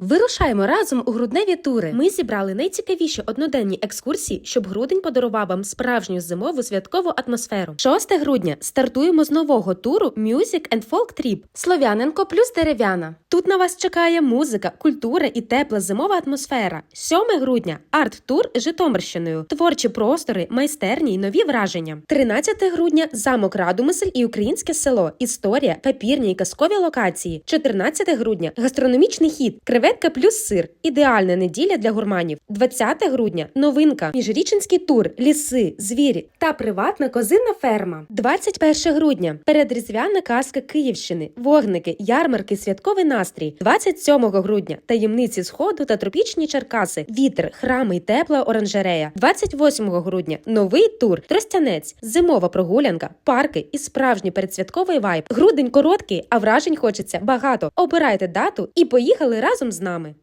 Вирушаємо разом у грудневі тури. Ми зібрали найцікавіші одноденні екскурсії, щоб грудень подарував вам справжню зимову святкову атмосферу. 6 грудня стартуємо з нового туру Music and Folk Trip Слов'яненко плюс дерев'яна. Тут на вас чекає музика, культура і тепла зимова атмосфера. 7 грудня арт-тур Житомирщиною, творчі простори, майстерні й нові враження. 13 грудня замок Радомисель і українське село. Історія, папірні й казкові локації. 14 грудня гастрономічний хід, креветка плюс сир. Ідеальна неділя для гурманів. 20 грудня новинка, міжрічинський тур, ліси, звірі та приватна козинна ферма. 21 грудня передріздвяна казка Київщини, вогники, ярмарки, святковий настрій. 27 грудня таємниці сходу та тропічні Черкаси, вітер, храми й тепла оранжерея. 28 грудня новий тур, Тростянець, зимова прогулянка, парки і справжній передсвятковий вайб. Грудень короткий, а вражень хочеться багато. Обирайте дату і поїхали разом з нами.